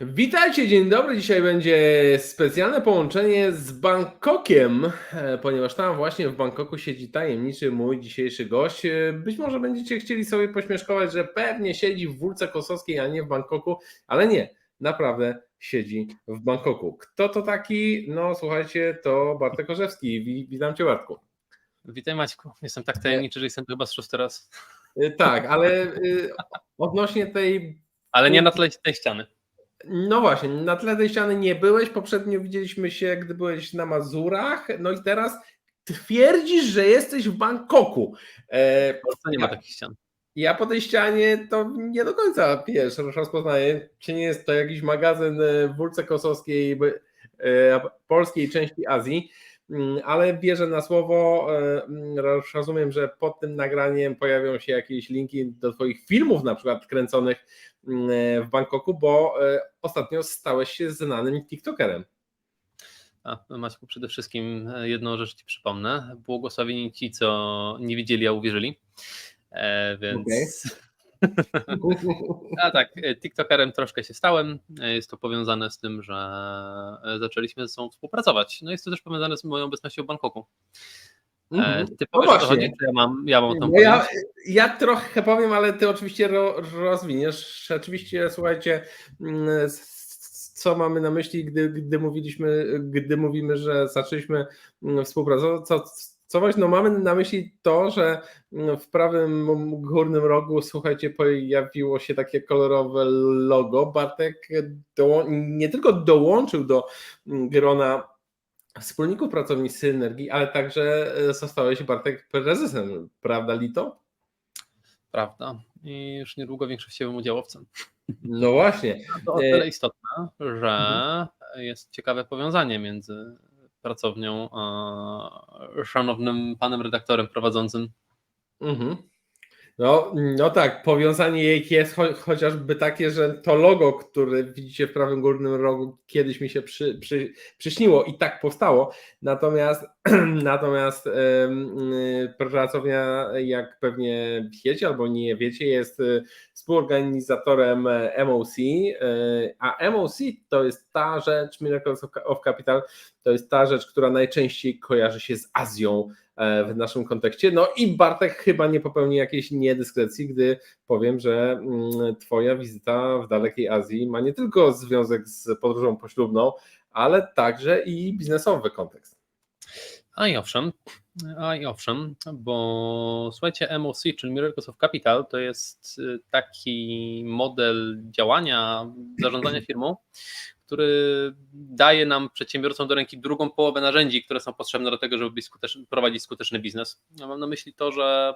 Witajcie, dzień dobry. Dzisiaj będzie specjalne połączenie z Bangkokiem, e, ponieważ tam właśnie w Bangkoku siedzi tajemniczy mój dzisiejszy gość. E, Być może będziecie chcieli sobie pośmieszkować, że pewnie siedzi w Wólce Kosowskiej, a nie w Bangkoku, ale nie, naprawdę siedzi w Bangkoku. Kto to taki? No słuchajcie, to Bartek Orzewski. Wi- Witam Cię Bartku. Witaj Maćku. Jestem tak tajemniczy, że jestem chyba z szósty raz. E, Tak, ale odnośnie tej Ale nie na tle tej ściany. No właśnie, na tle tej ściany nie byłeś. Poprzednio widzieliśmy się, gdy byłeś na Mazurach. No i teraz twierdzisz, że jesteś w Bangkoku. E, W Polsce nie ma takich ścian. ja po tej ścianie to nie do końca wiesz, rozpoznaję. Czy nie jest to jakiś magazyn e, w Wólce Kosowskiej, e, polskiej części Azji. Mm, Ale wierzę na słowo. e, mm, roz- Rozumiem, że pod tym nagraniem pojawią się jakieś linki do Twoich filmów, na przykład kręconych mm, w Bangkoku, bo e, ostatnio stałeś się znanym TikTokerem. A, no Maćku, przede wszystkim e, jedną rzecz Ci przypomnę. Błogosławieni ci, co nie widzieli, a uwierzyli. E, więc. A tak, e, TikTokerem troszkę się stałem. E, Jest to powiązane z tym, że e, zaczęliśmy ze sobą współpracować. No jest to też powiązane z moją obecnością w Bangkoku. Mhm. Ty No powiesz, o co właśnie. chodzi, ja mam, ja mam tą No ja, ja trochę powiem, ale ty oczywiście ro, rozwiniesz. Oczywiście, słuchajcie, mm, co mamy na myśli, gdy, gdy mówiliśmy, gdy mówimy, że zaczęliśmy mm, współpracować. Co, co właśnie, no mamy na myśli to, że mm, w prawym górnym rogu, słuchajcie, pojawiło się takie kolorowe logo. Bartek doło, nie tylko dołączył do mm, grona wspólników pracowni Synergii, ale także e, zostałeś Bartek prezesem, prawda Lito? Prawda. I już niedługo większościowym udziałowcem. No właśnie. To o E, tyle istotne, że jest ciekawe powiązanie między pracownią szanownym panem redaktorem prowadzącym. Mhm. No, no tak, powiązanie jej jest cho chociażby takie, że to logo, które widzicie w prawym górnym rogu, kiedyś mi się przy, przy, przyśniło i tak powstało. Natomiast, natomiast em, y, pracownia, jak pewnie wiecie albo nie wiecie, jest y, współorganizatorem e, MOC, y, a MOC to jest ta rzecz, Miracles of Ca- of Capital, to jest ta rzecz, która najczęściej kojarzy się z Azją e, w naszym kontekście. No i Bartek chyba nie popełni jakiejś niedyskrecji, gdy powiem, że mm, Twoja wizyta w dalekiej Azji ma nie tylko związek z podróżą poślubną, ale także i biznesowy kontekst. A i owszem, a i owszem, bo słuchajcie, MOC, czyli Miracles of Capital, to jest y, taki model działania, zarządzania firmą, który daje nam przedsiębiorcom do ręki drugą połowę narzędzi, które są potrzebne do tego, żeby skuteczny, prowadzić skuteczny biznes. Ja mam na myśli to, że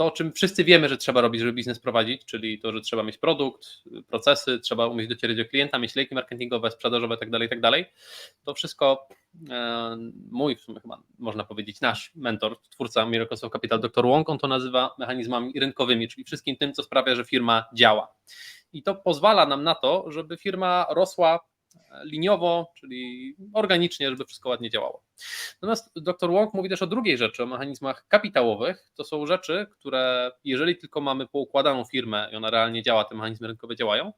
to, o czym wszyscy wiemy, że trzeba robić, żeby biznes prowadzić, czyli to, że trzeba mieć produkt, procesy, trzeba umieć docierać do klienta, mieć lejki marketingowe, sprzedażowe itd., itd. To wszystko e, mój, w sumie chyba można powiedzieć nasz mentor, twórca Miracles of Capital, dr on to nazywa mechanizmami rynkowymi, czyli wszystkim tym, co sprawia, że firma działa. I to pozwala nam na to, żeby firma rosła liniowo, czyli organicznie, żeby wszystko ładnie działało. Natomiast dr Wong mówi też o drugiej rzeczy, o mechanizmach kapitałowych. To są rzeczy, które jeżeli tylko mamy poukładaną firmę i ona realnie działa, te mechanizmy rynkowe działają,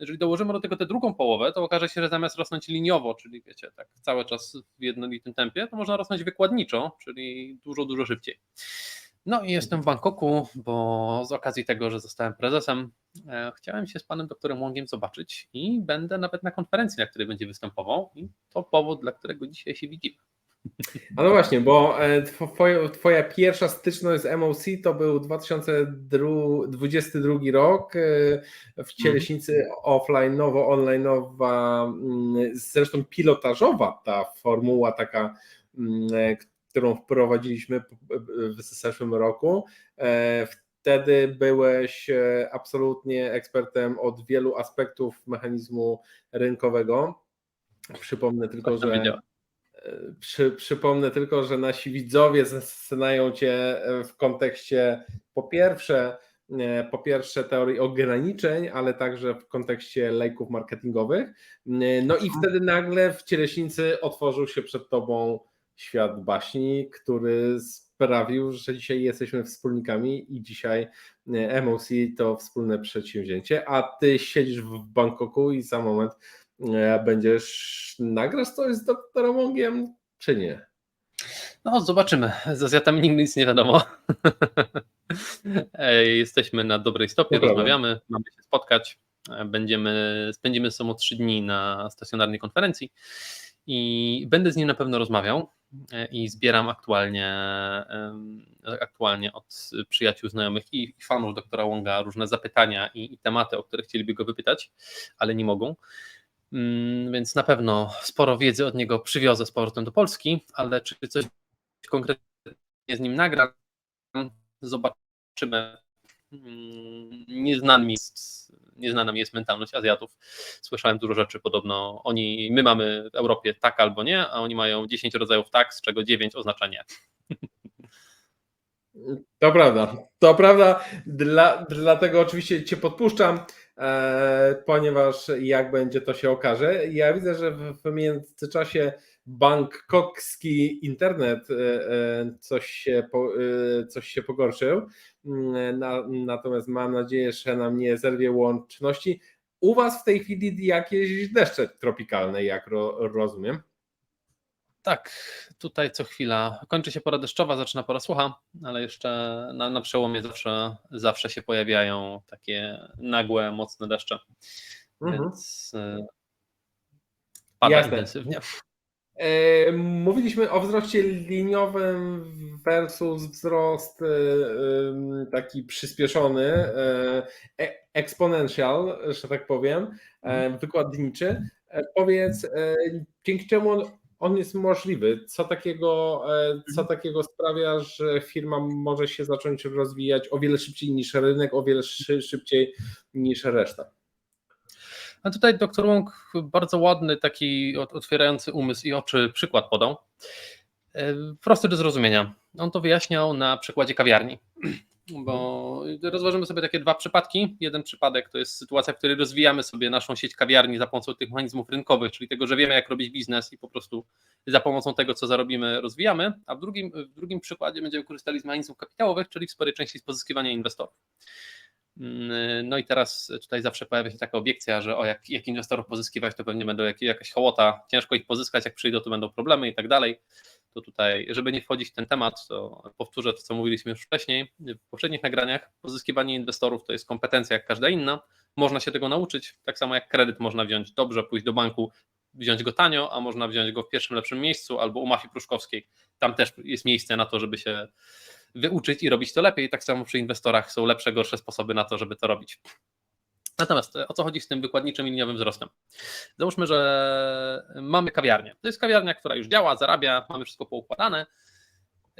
jeżeli dołożymy do tego tę drugą połowę, to okaże się, że zamiast rosnąć liniowo, czyli wiecie, tak cały czas w jednolitym tempie, to można rosnąć wykładniczo, czyli dużo, dużo szybciej. No i jestem w Bangkoku, bo z okazji tego, że zostałem prezesem, e, chciałem się z panem doktorem Wongiem zobaczyć i będę nawet na konferencji, na której będzie występował i to powód, dla którego dzisiaj się widzimy. A no właśnie, bo e, twoja, twoja pierwsza styczność z MOC to był 2022 rok e, w Cieleśnicy offline, nowo online'owa, mm, zresztą pilotażowa ta formuła taka, mm, którą wprowadziliśmy w zeszłym roku. E, Wtedy byłeś e, absolutnie ekspertem od wielu aspektów mechanizmu rynkowego. Przypomnę tylko, że wiedziałem. przy, przypomnę tylko, że nasi widzowie znają Cię w kontekście po pierwsze, e, po pierwsze teorii ograniczeń, ale także w kontekście lejków marketingowych. No i wtedy nagle w Cieleśnicy otworzył się przed Tobą świat baśni, który sprawił, że dzisiaj jesteśmy wspólnikami i dzisiaj e, MOC to wspólne przedsięwzięcie, a ty siedzisz w Bangkoku i za moment e, będziesz nagrać coś z doktorem Wongiem, czy nie? No, zobaczymy. Z Azjatami nigdy nic nie wiadomo. Ej, Jesteśmy na dobrej stopie, To prawda. rozmawiamy, mamy się spotkać. E, Będziemy, spędzimy sobą trzy dni na stacjonarnej konferencji i będę z nim na pewno rozmawiał e, i zbieram aktualnie, em, aktualnie od przyjaciół, znajomych i fanów doktora Wonga różne zapytania i, i tematy, o które chcieliby go wypytać, ale nie mogą. Mm, Więc na pewno sporo wiedzy od niego przywiozę z powrotem do Polski, ale czy coś konkretnie z nim nagram, zobaczymy. Mm, Nieznana mi jest, nieznana mi jest mentalność Azjatów. Słyszałem dużo rzeczy podobno. Oni, my mamy w Europie tak albo nie, a oni mają 10 rodzajów tak, z czego 9 oznacza nie. To prawda, to prawda, Dla, dlatego oczywiście Cię podpuszczam, e, ponieważ jak będzie to się okaże. Ja widzę, że w, w międzyczasie bangkokski internet e, e, coś się, e, coś się pogorszył, Mm, na, natomiast mam nadzieję, że nam nie zerwie łączności. U Was w tej chwili jakieś deszcze tropikalne, jak ro, rozumiem. Tak, tutaj co chwila kończy się pora deszczowa, zaczyna pora sucha, ale jeszcze na, na przełomie zawsze, zawsze się pojawiają takie nagłe, mocne deszcze. Mhm. Więc pada Jasne. intensywnie. E, Mówiliśmy o wzroście liniowym versus wzrost e, taki przyspieszony, e, exponential, że tak powiem, e, wykładniczy. Powiedz, dzięki czemu on, on jest możliwy? Co takiego, co takiego sprawia, że firma może się zacząć rozwijać o wiele szybciej niż rynek, o wiele szy- szybciej niż reszta? A tutaj dr Wong bardzo ładny, taki ot- otwierający umysł i oczy przykład podał. E, Prosty do zrozumienia. On to wyjaśniał na przykładzie kawiarni. Bo rozważymy sobie takie dwa przypadki. Jeden przypadek to jest sytuacja, w której rozwijamy sobie naszą sieć kawiarni za pomocą tych mechanizmów rynkowych, czyli tego, że wiemy, jak robić biznes i po prostu za pomocą tego, co zarobimy, rozwijamy. A w drugim, w drugim przykładzie będziemy korzystali z mechanizmów kapitałowych, czyli w sporej części z pozyskiwania inwestorów. Mm, No i teraz tutaj zawsze pojawia się taka obiekcja, że o jak, jak inwestorów pozyskiwać, to pewnie będą jak, jakaś hołota, ciężko ich pozyskać, jak przyjdą, to będą problemy i tak dalej. To tutaj, żeby nie wchodzić w ten temat, to powtórzę to, co mówiliśmy już wcześniej w poprzednich nagraniach. Pozyskiwanie inwestorów to jest kompetencja jak każda inna. Można się tego nauczyć, tak samo jak kredyt można wziąć dobrze, pójść do banku, wziąć go tanio, a można wziąć go w pierwszym lepszym miejscu albo u mafii pruszkowskiej. Tam też jest miejsce na to, żeby się wyuczyć i robić to lepiej. Tak samo przy inwestorach są lepsze, gorsze sposoby na to, żeby to robić. Natomiast e, o co chodzi z tym wykładniczym i liniowym wzrostem? Załóżmy, że mamy kawiarnię. To jest kawiarnia, która już działa, zarabia, mamy wszystko poukładane.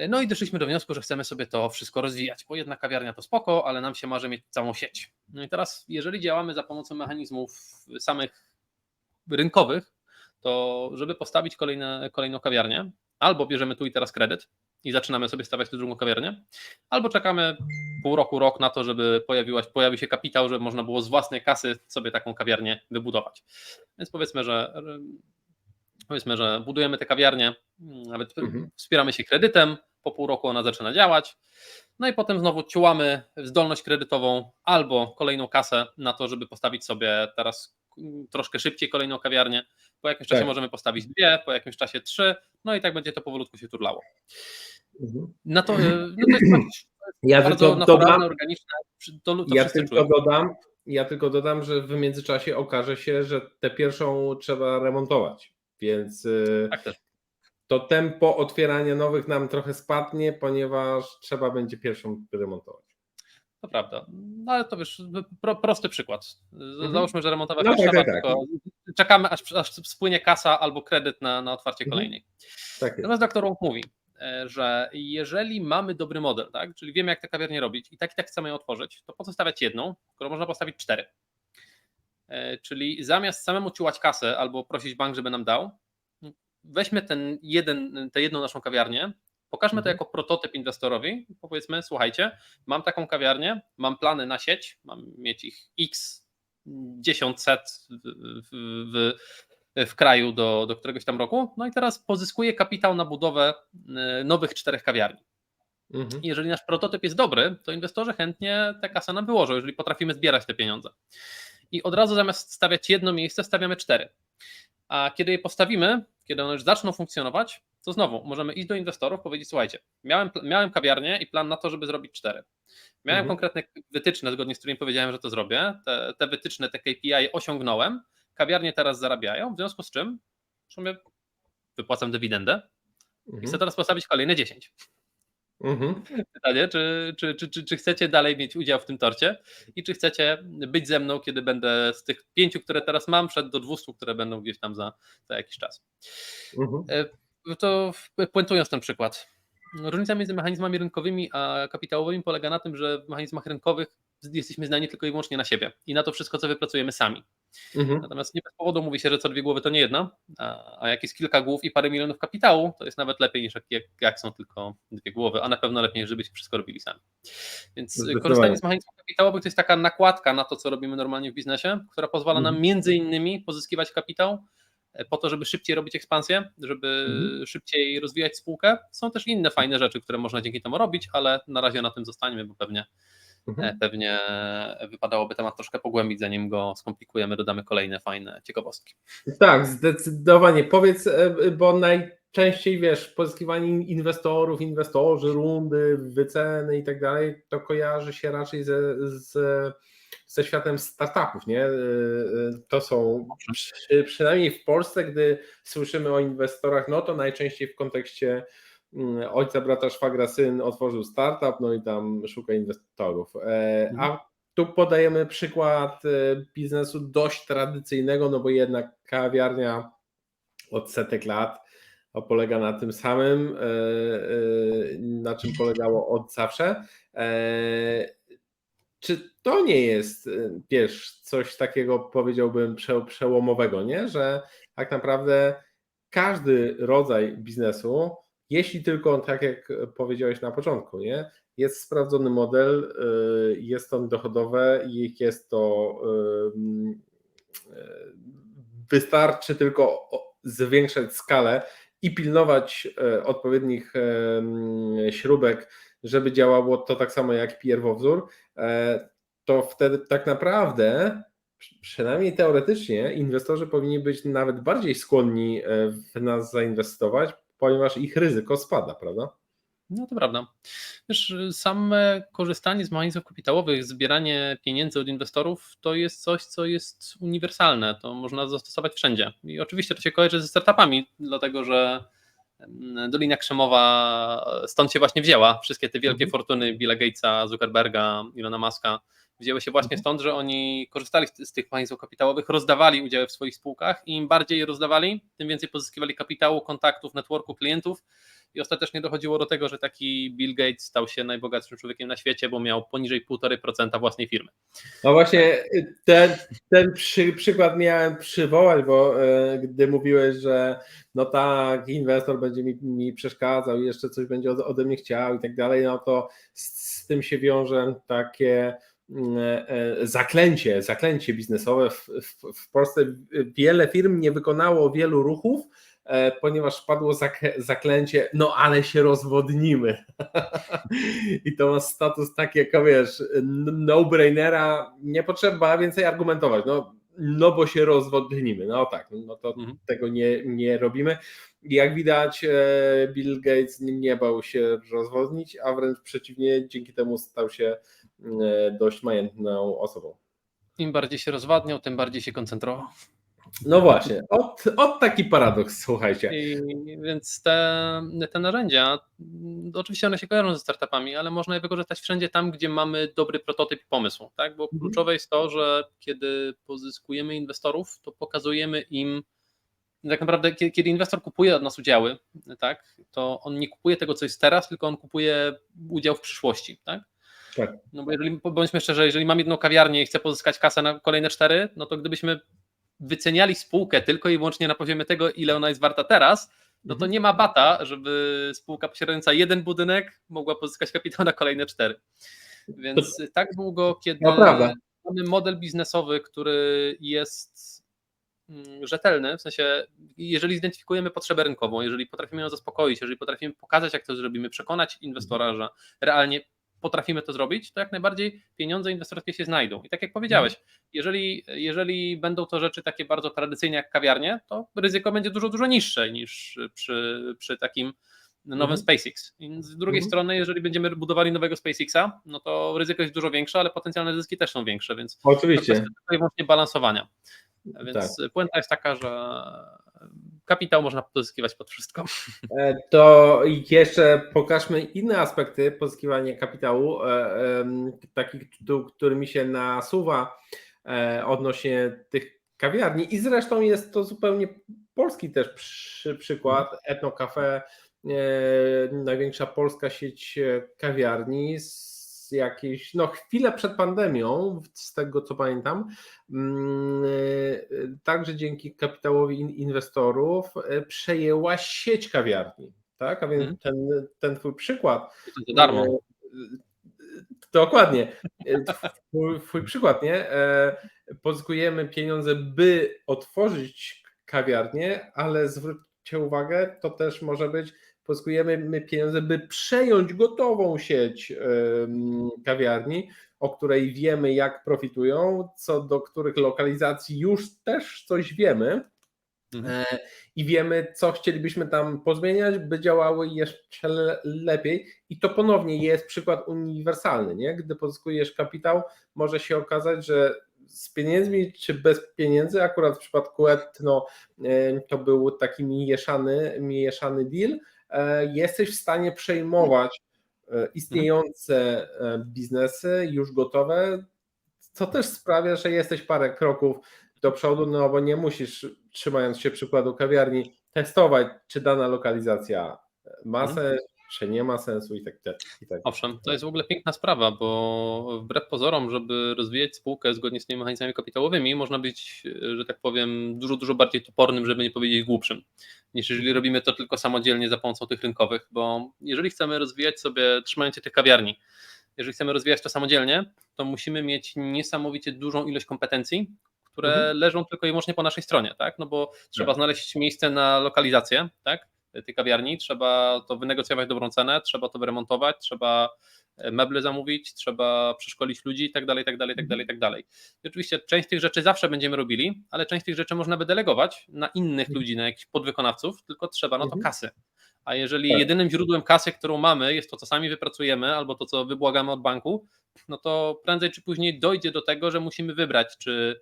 No i doszliśmy do wniosku, że chcemy sobie to wszystko rozwijać, bo jedna kawiarnia to spoko, ale nam się marzy mieć całą sieć. No i teraz, jeżeli działamy za pomocą mechanizmów samych rynkowych, to żeby postawić kolejne, kolejną kawiarnię, albo bierzemy tu i teraz kredyt i zaczynamy sobie stawiać tę drugą kawiarnię, albo czekamy pół roku, rok na to, żeby pojawiła, pojawił się kapitał, żeby można było z własnej kasy sobie taką kawiarnię wybudować. Więc powiedzmy, że powiedzmy, że budujemy tę kawiarnię, nawet Mhm. wspieramy się kredytem, po pół roku ona zaczyna działać, no i potem znowu ciułamy zdolność kredytową albo kolejną kasę na to, żeby postawić sobie teraz troszkę szybciej kolejną kawiarnię. Po jakimś czasie Tak. możemy postawić dwie, po jakimś czasie trzy, no i tak będzie to powolutku się turlało. Mhm. Na to, y, no to jest Ja bardzo tylko dodam, organiczne, przy- to, to Ja tylko czują. dodam, ja tylko dodam, że w międzyczasie okaże się, że tę pierwszą trzeba remontować. Więc y, Tak to tempo otwierania nowych nam trochę spadnie, ponieważ trzeba będzie pierwszą remontować. To prawda. No ale to wiesz, pro, prosty przykład. Mhm. Załóżmy, że remontować No tak, trzeba, tak, tak. tylko czekamy, aż, aż spłynie kasa albo kredyt na, na otwarcie Mhm. kolejnej. Tak jest. Natomiast doktor Wong mówi, e, że jeżeli mamy dobry model, tak, czyli wiemy, jak tę kawiarnię robić i tak i tak chcemy ją otworzyć, to po co stawiać jedną, skoro można postawić cztery? E, Czyli zamiast samemu ciułać kasę albo prosić bank, żeby nam dał, weźmy ten jeden, tę jedną naszą kawiarnię, pokażmy to Mhm. jako prototyp inwestorowi powiedzmy, słuchajcie, mam taką kawiarnię, mam plany na sieć, mam mieć ich x, 10 set w, w, w, kraju do, do któregoś tam roku, no i teraz pozyskuję kapitał na budowę e, nowych czterech kawiarni. Mhm. Jeżeli nasz prototyp jest dobry, to inwestorzy chętnie tę kasę nam wyłożą, jeżeli potrafimy zbierać te pieniądze. I od razu zamiast stawiać jedno miejsce, stawiamy cztery. A kiedy je postawimy, kiedy one już zaczną funkcjonować, to znowu możemy iść do inwestorów, powiedzieć: Słuchajcie, miałem, miałem kawiarnię i plan na to, żeby zrobić cztery. Miałem Mhm. konkretne wytyczne, zgodnie z którymi powiedziałem, że to zrobię. Te, te wytyczne, te KPI osiągnąłem. Kawiarnie teraz zarabiają, w związku z czym w sumie wypłacam dywidendę i chcę Mhm. teraz postawić kolejne 10 Mhm. pytanie, czy, czy, czy, czy, czy chcecie dalej mieć udział w tym torcie i czy chcecie być ze mną, kiedy będę z tych pięciu, które teraz mam, przed do 200, które będą gdzieś tam za, za jakiś czas. Mhm. To puentując ten przykład. Różnica między mechanizmami rynkowymi a kapitałowymi polega na tym, że w mechanizmach rynkowych jesteśmy zdani tylko i wyłącznie na siebie i na to wszystko, co wypracujemy sami. Mhm. Natomiast nie bez powodu mówi się, że co dwie głowy to nie jedna, a, a jak jest kilka głów i parę milionów kapitału, to jest nawet lepiej niż jak, jak, są tylko dwie głowy, a na pewno lepiej, żebyście wszystko robili sami. Więc korzystanie z mechanizmów kapitałowych to jest taka nakładka na to, co robimy normalnie w biznesie, która pozwala nam Mhm. między innymi pozyskiwać kapitał po to, żeby szybciej robić ekspansję, żeby Mhm. szybciej rozwijać spółkę. Są też inne fajne rzeczy, które można dzięki temu robić, ale na razie na tym zostaniemy, bo pewnie Mhm. E, Pewnie wypadałoby temat troszkę pogłębić, zanim go skomplikujemy, dodamy kolejne fajne ciekawostki. Tak, zdecydowanie. Powiedz, e, bo najczęściej wiesz, pozyskiwanie inwestorów, inwestorzy, rundy, wyceny i tak dalej, to kojarzy się raczej ze, ze, ze światem startupów, nie? E, e, To są przy, przynajmniej w Polsce, gdy słyszymy o inwestorach, no to najczęściej w kontekście mm, ojca, brata, szwagra, syn otworzył startup, no i tam szuka inwestorów. E, A tu podajemy przykład e, biznesu dość tradycyjnego, no bo jednak kawiarnia od setek lat polega na tym samym, e, na czym polegało od zawsze. Czy to nie jest, e, wiesz, coś takiego powiedziałbym prze, przełomowego, nie? Że tak naprawdę każdy rodzaj biznesu, jeśli tylko tak jak powiedziałeś na początku, nie? Jest sprawdzony model, y, jest on dochodowe i jest to y, wystarczy tylko zwiększać skalę i pilnować odpowiednich śrubek, żeby działało to tak samo jak pierwowzór, e, to wtedy tak naprawdę przy- przynajmniej teoretycznie inwestorzy powinni być nawet bardziej skłonni e, w nas zainwestować, ponieważ ich ryzyko spada, prawda? No to prawda. Wiesz, same korzystanie z mechanizmów kapitałowych, zbieranie pieniędzy od inwestorów to jest coś, co jest uniwersalne. To można zastosować wszędzie. I oczywiście to się kojarzy ze startupami, dlatego że Dolina Krzemowa stąd się właśnie wzięła. Wszystkie te wielkie Mhm. fortuny Billa Gatesa, Zuckerberga, Ilona Muska wzięły się właśnie Mhm. stąd, że oni korzystali z, tych mechanizmów kapitałowych, rozdawali udziały w swoich spółkach i im bardziej je rozdawali, tym więcej pozyskiwali kapitału, kontaktów, networku, klientów i ostatecznie dochodziło do tego, że taki Bill Gates stał się najbogatszym człowiekiem na świecie, bo miał poniżej 1,5% własnej firmy. No właśnie ten, ten przy, przykład miałem przywołać, bo e, gdy mówiłeś, że no tak, inwestor będzie mi, mi przeszkadzał i jeszcze coś będzie ode, mnie chciał i tak dalej, no to z, z tym się wiąże takie zaklęcie, zaklęcie biznesowe. W, w, w Polsce wiele firm nie wykonało wielu ruchów, e, ponieważ padło zak- zaklęcie, no ale się rozwodnimy. I to ma status taki, jak wiesz, no-brainera, nie potrzeba więcej argumentować, no, no bo się rozwodnimy, no tak, no to Mhm. tego nie, nie robimy. Jak widać, e, Bill Gates nie, bał się rozwodnić, a wręcz przeciwnie, dzięki temu stał się e, dość majętną osobą. Im bardziej się rozwadniał, tym bardziej się koncentrował. No właśnie, od, od taki paradoks, słuchajcie. I, więc te, te narzędzia, oczywiście one się kojarzą ze startupami, ale można je wykorzystać wszędzie tam, gdzie mamy dobry prototyp i pomysł, tak? Bo Mhm. kluczowe jest to, że kiedy pozyskujemy inwestorów, to pokazujemy im, tak naprawdę kie- kiedy inwestor kupuje od nas udziały, tak, to on nie kupuje tego, co jest teraz, tylko on kupuje udział w przyszłości, tak? Tak. No bo jeżeli, bądźmy szczerzy, jeżeli mam jedną kawiarnię i chcę pozyskać kasę na kolejne cztery, no to gdybyśmy wyceniali spółkę tylko i wyłącznie na poziomie tego, ile ona jest warta teraz, no to Mhm. nie ma bata, żeby spółka posiadająca jeden budynek mogła pozyskać kapitał na kolejne cztery. Więc tak długo, kiedy No mamy model biznesowy, który jest mm, rzetelny, w sensie jeżeli zidentyfikujemy potrzebę rynkową, jeżeli potrafimy ją zaspokoić, jeżeli potrafimy pokazać, jak to zrobimy, przekonać inwestora, że realnie potrafimy to zrobić, to jak najbardziej pieniądze inwestorskie się znajdą. I tak jak powiedziałeś, jeżeli, jeżeli będą to rzeczy takie bardzo tradycyjne jak kawiarnie, to ryzyko będzie dużo, dużo niższe niż przy, przy takim nowym Mhm. SpaceX. I z drugiej Mhm. strony, jeżeli będziemy budowali nowego SpaceXa, no to ryzyko jest dużo większe, ale potencjalne zyski też są większe, więc to Oczywiście. tylko i wyłącznie balansowania. Więc puenta jest taka, że kapitał można pozyskiwać pod wszystko. E, To jeszcze pokażmy inne aspekty pozyskiwania kapitału, e, em, takich, tu- który mi się nasuwa e, odnośnie tych kawiarni i zresztą jest to zupełnie polski też przy, przykład. Etno Cafe, największa polska sieć kawiarni z jakiejś, no chwilę przed pandemią, z tego co pamiętam, mm, e, także dzięki kapitałowi in- inwestorów e, przejęła sieć kawiarni, tak? A więc Mhm. ten, ten twój przykład To darmo. E, Dokładnie. Twój, twój przykład, nie? Pozyskujemy pieniądze, by otworzyć kawiarnię, ale zwróćcie uwagę, to też może być, pozyskujemy my pieniądze, by przejąć gotową sieć kawiarni, o której wiemy, jak profitują, co do których lokalizacji już też coś wiemy. Mhm. E, i wiemy, co chcielibyśmy tam pozmieniać, by działały jeszcze le- lepiej. I to ponownie jest przykład uniwersalny. Nie? Gdy pozyskujesz kapitał, może się okazać, że z pieniędzmi czy bez pieniędzy, akurat w przypadku Etno to był taki mieszany, mieszany deal, jesteś w stanie przejmować e, istniejące e, biznesy, już gotowe, co też sprawia, że jesteś parę kroków do przodu, no bo nie musisz, trzymając się przykładu kawiarni, testować, czy dana lokalizacja ma Mhm. sens, czy nie ma sensu i tak dalej. I tak. Owszem, to jest w ogóle piękna sprawa, bo wbrew pozorom, żeby rozwijać spółkę zgodnie z tymi mechanizmami kapitałowymi, można być, że tak powiem, dużo, dużo bardziej topornym, żeby nie powiedzieć głupszym, niż jeżeli robimy to tylko samodzielnie za pomocą tych rynkowych, bo jeżeli chcemy rozwijać sobie, trzymając się tych kawiarni, jeżeli chcemy rozwijać to samodzielnie, to musimy mieć niesamowicie dużą ilość kompetencji, które Mhm. leżą tylko i wyłącznie po naszej stronie, tak? No bo trzeba Tak. znaleźć miejsce na lokalizację, tak? Tej kawiarni, trzeba to wynegocjować dobrą cenę, trzeba to wyremontować, trzeba e, meble zamówić, trzeba przeszkolić ludzi i tak dalej, tak dalej, tak dalej, tak dalej. I oczywiście część tych rzeczy zawsze będziemy robili, ale część tych rzeczy można by delegować na innych ludzi, na jakichś podwykonawców, tylko trzeba na to Mhm. kasy. A jeżeli Tak. jedynym źródłem kasy, którą mamy, jest to, co sami wypracujemy, albo to, co wybłagamy od banku, no to prędzej czy później dojdzie do tego, że musimy wybrać, czy,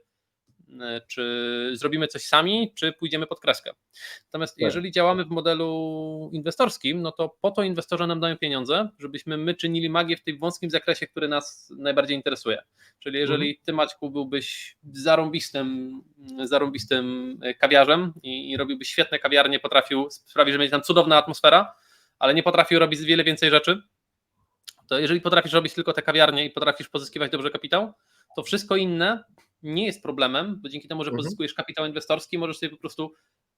czy zrobimy coś sami, czy pójdziemy pod kreskę. Natomiast jeżeli działamy w modelu inwestorskim, no to po to inwestorzy nam dają pieniądze, żebyśmy my czynili magię w tym wąskim zakresie, który nas najbardziej interesuje. Czyli jeżeli ty Maćku byłbyś zarąbistym, zarąbistym kawiarzem i, i robiłbyś świetne kawiarnie, potrafił sprawić, że będzie tam cudowna atmosfera, ale nie potrafił robić wiele więcej rzeczy, to jeżeli potrafisz robić tylko te kawiarnie i potrafisz pozyskiwać dobrze kapitał, to wszystko inne nie jest problemem, bo dzięki temu, że Mhm. pozyskujesz kapitał inwestorski, możesz sobie po prostu,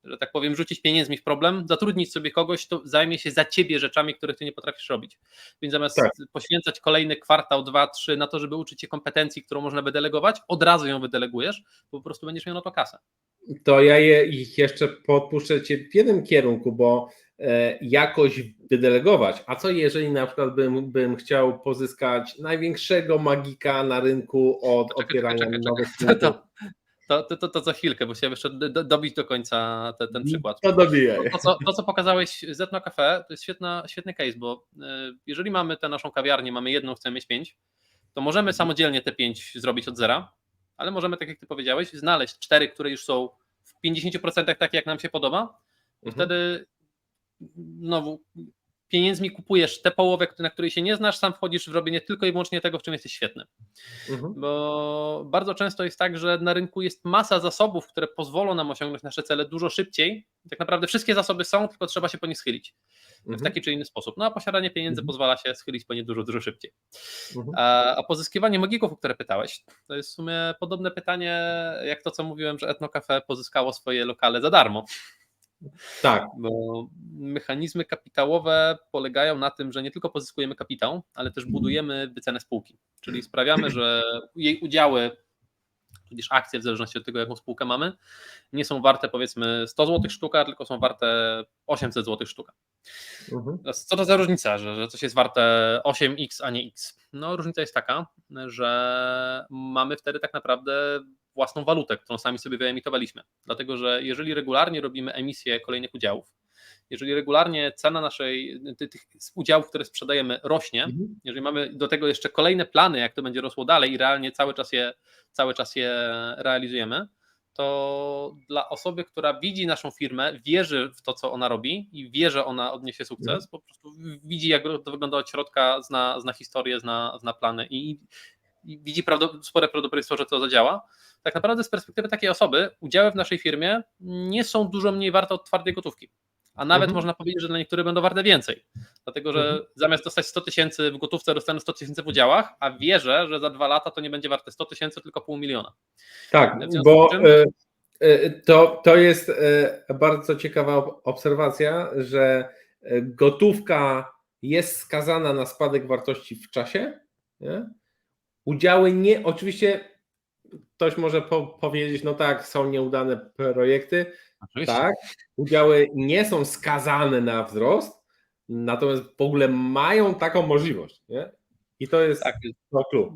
że tak powiem, rzucić pieniędzmi w problem, zatrudnić sobie kogoś, kto zajmie się za ciebie rzeczami, których ty nie potrafisz robić. Więc zamiast Tak. poświęcać kolejny kwartał, dwa, trzy na to, żeby uczyć się kompetencji, którą można wydelegować, od razu ją wydelegujesz, bo po prostu będziesz miał na to kasę. To ja je, ich jeszcze podpuszczę Cię w jednym kierunku, bo jakoś wydelegować. A co jeżeli na przykład bym, bym chciał pozyskać największego magika na rynku od Czekaj, otwierania czekaj, nowych czekaj. To, to, to, to, to za chwilkę, bo chciałem jeszcze do, do, dobić do końca te, ten przykład. To dobijaj. To co, to, co pokazałeś Zetno Cafe, to jest świetna, świetny case, bo y, jeżeli mamy tę naszą kawiarnię, mamy jedną, chcemy mieć pięć, to możemy samodzielnie te pięć zrobić od zera, ale możemy, tak jak ty powiedziałeś, znaleźć cztery, które już są w 50% takie, jak nam się podoba. I Mhm. wtedy znowu pieniędzmi kupujesz tę połowę, na której się nie znasz, sam wchodzisz w robienie tylko i wyłącznie tego, w czym jesteś świetny. Mhm. Bo bardzo często jest tak, że na rynku jest masa zasobów, które pozwolą nam osiągnąć nasze cele dużo szybciej. Tak naprawdę wszystkie zasoby są, tylko trzeba się po nie schylić w Mhm. taki czy inny sposób. No a posiadanie pieniędzy Mhm. pozwala się schylić po nie dużo, dużo szybciej. Mhm. A, a pozyskiwanie magików, o które pytałeś, to jest w sumie podobne pytanie, jak to, co mówiłem, że Etno Cafe pozyskało swoje lokale za darmo. Tak, Bo mechanizmy kapitałowe polegają na tym, że nie tylko pozyskujemy kapitał, ale też budujemy wycenę spółki. Czyli sprawiamy, że jej udziały tudzież akcje, w zależności od tego, jaką spółkę mamy, nie są warte powiedzmy 100 zł sztuka, tylko są warte 800 zł sztuka. Mhm. Co to za różnica, że, że coś jest warte 8x, a nie x? No różnica jest taka, że mamy wtedy tak naprawdę własną walutę, którą sami sobie wyemitowaliśmy. Dlatego, że jeżeli regularnie robimy emisję kolejnych udziałów, jeżeli regularnie cena naszej, ty- tych udziałów, które sprzedajemy, rośnie, Mhm. jeżeli mamy do tego jeszcze kolejne plany, jak to będzie rosło dalej i realnie cały czas je, cały czas je realizujemy, to dla osoby, która widzi naszą firmę, wierzy w to, co ona robi i wie, że ona odniesie sukces, Mhm. po prostu widzi, jak to wygląda od środka, zna, zna historię, zna, zna plany i widzi spore prawdopodobieństwo, że to zadziała. Tak naprawdę z perspektywy takiej osoby udziały w naszej firmie nie są dużo mniej warte od twardej gotówki. A nawet Mhm. można powiedzieć, że dla niektórych będą warte więcej. Dlatego, że Mhm. zamiast dostać 100 tysięcy w gotówce, dostanę 100 tysięcy w udziałach, a wierzę, że za dwa lata to nie będzie warte 100 tysięcy, tylko pół miliona. Tak, bo czym- e, e, to, to jest e, bardzo ciekawa ob- obserwacja, że gotówka jest skazana na spadek wartości w czasie. Nie? Udziały nie, oczywiście ktoś może po, powiedzieć, no tak, są nieudane projekty, Oczywiście. tak, udziały nie są skazane na wzrost, natomiast w ogóle mają taką możliwość. Nie? I to jest Tak, to klub.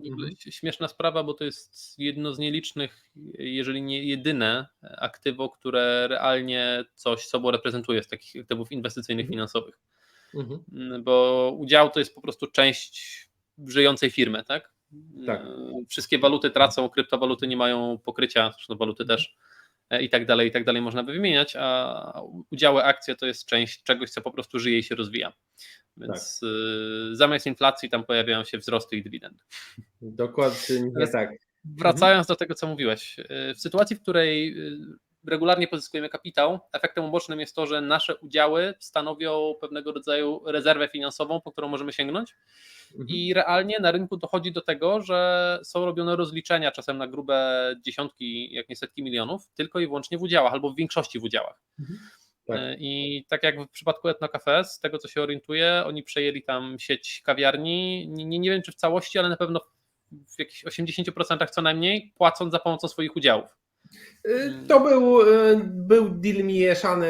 śmieszna sprawa, bo to jest jedno z nielicznych, jeżeli nie jedyne aktywo, które realnie coś sobą reprezentuje z takich aktywów inwestycyjnych, Mhm. finansowych. Mhm. Bo udział to jest po prostu część żyjącej firmy, tak? Tak. E, Wszystkie waluty tracą, kryptowaluty nie mają pokrycia, zresztą waluty też e, i tak dalej, i tak dalej można by wymieniać, a udziały, akcje to jest część czegoś, co po prostu żyje i się rozwija. Więc y, zamiast inflacji tam pojawiają się wzrosty i dywidendy. Dokładnie tak. Wracając do tego, co mówiłeś, w sytuacji, w której regularnie pozyskujemy kapitał, efektem ubocznym jest to, że nasze udziały stanowią pewnego rodzaju rezerwę finansową, po którą możemy sięgnąć. Mhm. I realnie na rynku dochodzi do tego, że są robione rozliczenia czasem na grube dziesiątki, jak nie setki milionów, tylko i wyłącznie w udziałach albo w większości w udziałach. Tak. E, I tak jak w przypadku Etno Cafe, z tego co się orientuję, oni przejęli tam sieć kawiarni, nie, nie, nie wiem czy w całości, ale na pewno w jakichś 80% co najmniej, płacąc za pomocą swoich udziałów. Y, To był, y, był deal mieszany,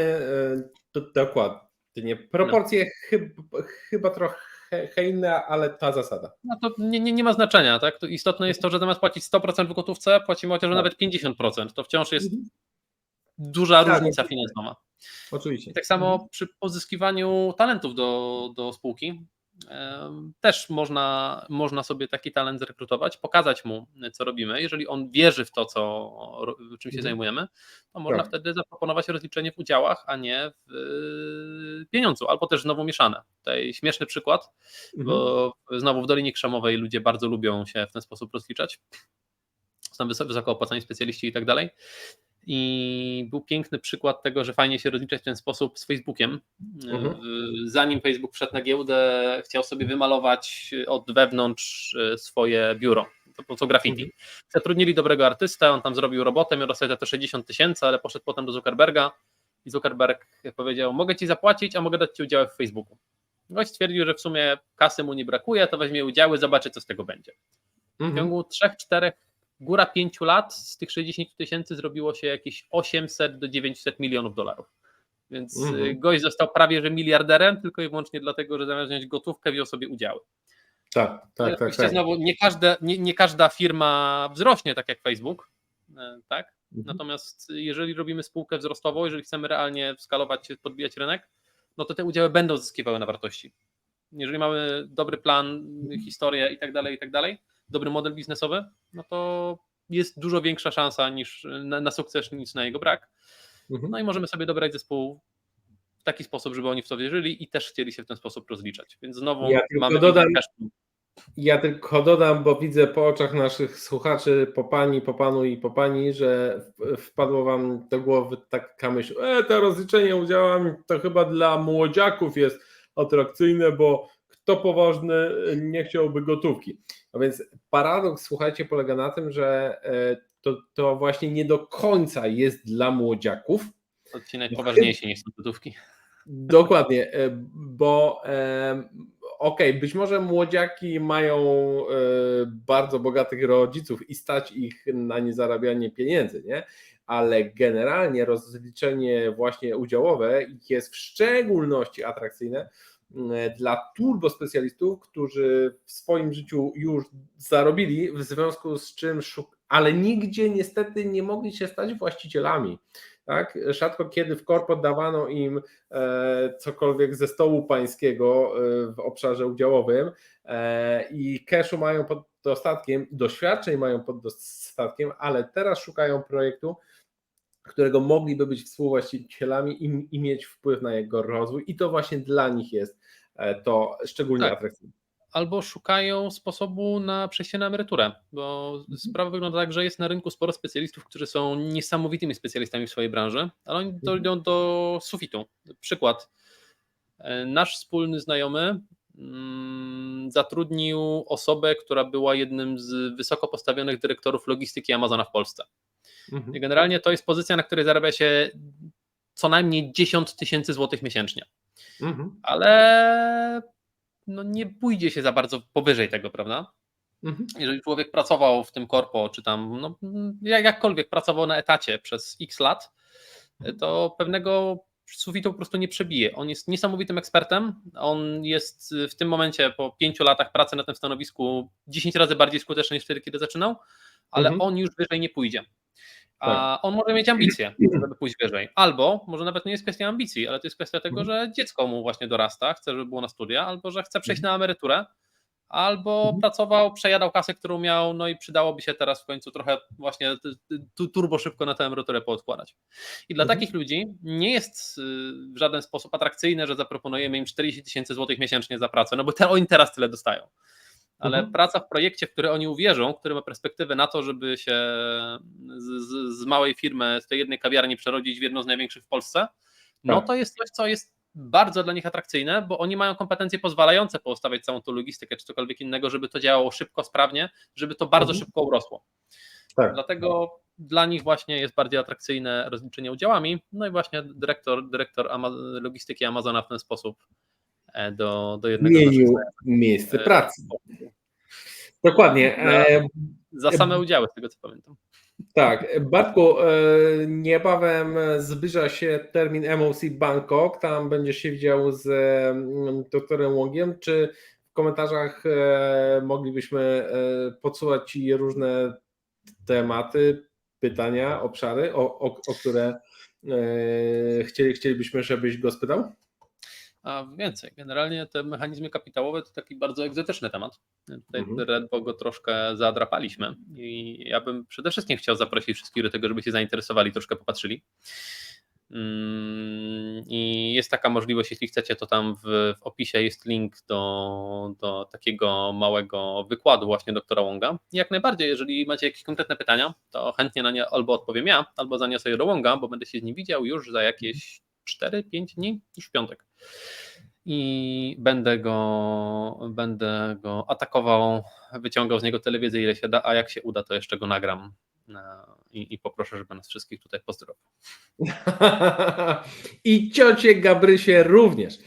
y, dokładnie. Proporcje chyba, chyba trochę inne, ale ta zasada. No to nie, nie, nie ma znaczenia, tak? To istotne jest to, że zamiast płacić 100% w gotówce, płacimy chociaż Tak. nawet 50%. To wciąż jest duża Tak, różnica finansowa. Oczywiście. I tak samo przy pozyskiwaniu talentów do, do spółki też można, można sobie taki talent zrekrutować, pokazać mu, co robimy. Jeżeli on wierzy w to, co, czym się Mhm. zajmujemy, to można Tak. wtedy zaproponować rozliczenie w udziałach, a nie w y, pieniądzu, albo też znowu mieszane. Tutaj śmieszny przykład, Mhm. bo znowu w Dolinie Krzemowej ludzie bardzo lubią się w ten sposób rozliczać. Są wysoko opłacani specjaliści i tak dalej. I był piękny przykład tego, że fajnie się rozliczać w ten sposób z Facebookiem. Mhm. Zanim Facebook wszedł na giełdę, chciał sobie wymalować od wewnątrz e, swoje biuro. To po co graffiti. Mhm. Zatrudnili dobrego artystę, on tam zrobił robotę, miał dostać za to 60 tysięcy, ale poszedł potem do Zuckerberga i Zuckerberg powiedział: Mogę ci zapłacić, a mogę dać ci udziały w Facebooku. Gość stwierdził, że w sumie kasy mu nie brakuje, to weźmie udziały, zobaczy, co z tego będzie. W Mhm. ciągu 3-4, góra 5 lat z tych 60 tysięcy zrobiło się jakieś 800 do 900 milionów dolarów. Więc Mhm. y, gość został prawie że miliarderem, tylko i wyłącznie dlatego, że zamiast wziąć gotówkę, wziął sobie udziały. Tak, tak, tak. Tak. znowu nie, każde, nie, nie każda firma wzrośnie tak jak Facebook, e, tak? Mhm. Natomiast jeżeli robimy spółkę wzrostową, jeżeli chcemy realnie skalować, się, podbijać rynek, no to te udziały będą zyskiwały na wartości. Jeżeli mamy dobry plan, historię i tak dalej, i tak dalej, dobry model biznesowy, no to jest dużo większa szansa niż na, na sukces niż na jego brak. Mhm. No i możemy sobie dobrać zespół w taki sposób, żeby oni w to wierzyli i też chcieli się w ten sposób rozliczać. Więc znowu Ja mamy dodam-. Ja tylko dodam, bo widzę po oczach naszych słuchaczy, po pani, po panu i po pani, że wpadło wam do głowy taka myśl, e, to rozliczenie udziałami to chyba dla młodziaków jest atrakcyjne, bo kto poważny nie chciałby gotówki. A więc paradoks, słuchajcie, polega na tym, że e, to, to właśnie nie do końca jest dla młodziaków, To ci najpoważniejsi niż są gotówki. Dokładnie, e, bo e, okej, być może młodziaki mają e, bardzo bogatych rodziców i stać ich na niezarabianie pieniędzy, nie? Ale generalnie rozliczenie właśnie udziałowe jest w szczególności atrakcyjne m, dla turbospecjalistów, którzy w swoim życiu już zarobili, w związku z czym szuk- ale nigdzie niestety nie mogli się stać właścicielami. Tak? Rzadko kiedy w korpo dawano im e, cokolwiek ze stołu pańskiego e, w obszarze udziałowym e, i cashu mają pod dostatkiem, doświadczeń mają pod dostatkiem, ale teraz szukają projektu, którego mogliby być współwłaścicielami i, i mieć wpływ na jego rozwój i to właśnie dla nich jest e, to szczególnie Tak. atrakcyjne. albo szukają sposobu na przejście na emeryturę, bo Mhm. sprawa wygląda tak, że jest na rynku sporo specjalistów, którzy są niesamowitymi specjalistami w swojej branży, ale oni Mhm. dojdą do sufitu. Przykład. E, Nasz wspólny znajomy zatrudnił osobę, która była jednym z wysoko postawionych dyrektorów logistyki Amazona w Polsce. Mhm. Generalnie to jest pozycja, na której zarabia się co najmniej 10 tysięcy złotych miesięcznie Mhm. ale no nie pójdzie się za bardzo powyżej tego, prawda? Mhm. Jeżeli człowiek pracował w tym korpo, czy tam no, jak- jakkolwiek pracował na etacie przez x lat, to pewnego sufitu po prostu nie przebije. On jest niesamowitym ekspertem. On jest w tym momencie po pięciu latach pracy na tym stanowisku 10 razy bardziej skuteczny niż wtedy, kiedy zaczynał, ale Mhm. on już wyżej nie pójdzie. A on może mieć ambicje, żeby pójść wyżej. Albo może nawet nie jest kwestia ambicji, ale to jest kwestia tego, że dziecko mu właśnie dorasta, chce, żeby było na studia, albo że chce przejść na emeryturę, albo Mhm. pracował, przejadał kasę, którą miał, no i przydałoby się teraz w końcu trochę właśnie turbo szybko na tę emeryturę poodkładać. I dla Mhm. takich ludzi nie jest y, w żaden sposób atrakcyjne, że zaproponujemy im 40 tysięcy złotych miesięcznie za pracę, no bo te, oni teraz tyle dostają. Ale Mhm. praca w projekcie, w który oni uwierzą, który ma perspektywę na to, żeby się z, z, z małej firmy, z tej jednej kawiarni przerodzić w jedną z największych w Polsce, no Tak. to jest coś, co jest bardzo dla nich atrakcyjne, bo oni mają kompetencje pozwalające poustawiać całą tą logistykę czy cokolwiek innego, żeby to działało szybko, sprawnie, żeby to bardzo Mhm. szybko urosło. Tak. Dlatego dla nich właśnie jest bardziej atrakcyjne rozliczenie udziałami. No i właśnie dyrektor, dyrektor logistyki Amazona w ten sposób e, do, do jednego Zmienił miejsce e, pracy. Dokładnie. E, Za same udziały, z tego co pamiętam. Tak, Bartku, e, niebawem zbliża się termin MOC Bangkok, tam będziesz się widział z mm, doktorem Łongiem, czy w komentarzach e, moglibyśmy e, podsuwać Ci różne tematy, pytania, obszary, o, o, o które chcieli, chcielibyśmy, żebyś go spytał? A więcej, generalnie te mechanizmy kapitałowe to taki bardzo egzotyczny temat. Tutaj Mhm. ledwo go troszkę zadrapaliśmy i ja bym przede wszystkim chciał zaprosić wszystkich do tego, żeby się zainteresowali, troszkę popatrzyli. Mm, I jest taka możliwość, jeśli chcecie, to tam w, w opisie jest link do, do takiego małego wykładu właśnie doktora Wonga. I Jak najbardziej, jeżeli macie jakieś konkretne pytania, to chętnie na nie albo odpowiem ja, albo zaniosę je do Wonga, bo będę się z nim widział już za jakieś 4-5 dni, już w piątek. I będę go, będę go atakował, wyciągał z niego telewizję ile się da, a jak się uda, to jeszcze go nagram i, i poproszę, żeby nas wszystkich tutaj pozdrowił. I ciocie Gabrysie również.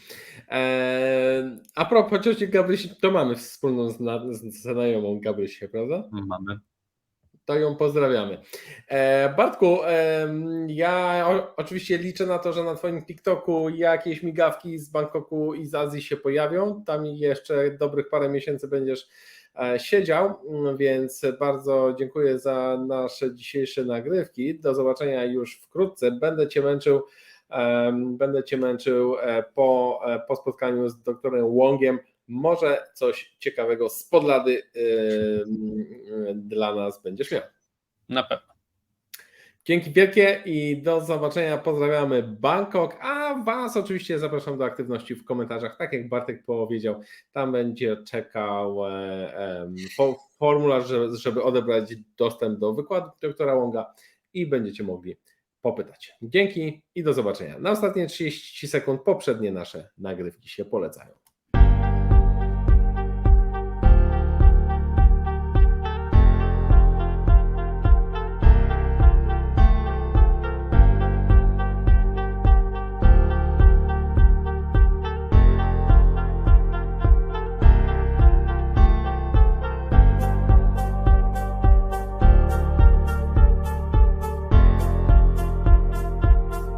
E, a propos cioci Gabrysi, to mamy wspólną zna, znajomą Gabrysię, prawda? Mamy. To ją pozdrawiamy. E, Bartku, e, ja oczywiście liczę na to, że na Twoim TikToku jakieś migawki z Bangkoku i z Azji się pojawią. Tam jeszcze dobrych parę miesięcy będziesz e, siedział, mm, więc bardzo dziękuję za nasze dzisiejsze nagrywki. Do zobaczenia już wkrótce. Będę Cię męczył, będę Cię męczył po, po spotkaniu z doktorem Łongiem. Może coś ciekawego z podlady dla nas będziesz miał. Na pewno. Dzięki wielkie i do zobaczenia. Pozdrawiamy Bangkok, a Was oczywiście zapraszam do aktywności w komentarzach. Tak jak Bartek powiedział, tam będzie czekał e, formularz, żeby, żeby odebrać dostęp do wykładu doktora Łąga i będziecie mogli popytać. Dzięki i do zobaczenia. Na ostatnie 30 sekund poprzednie nasze nagrywki się polecają.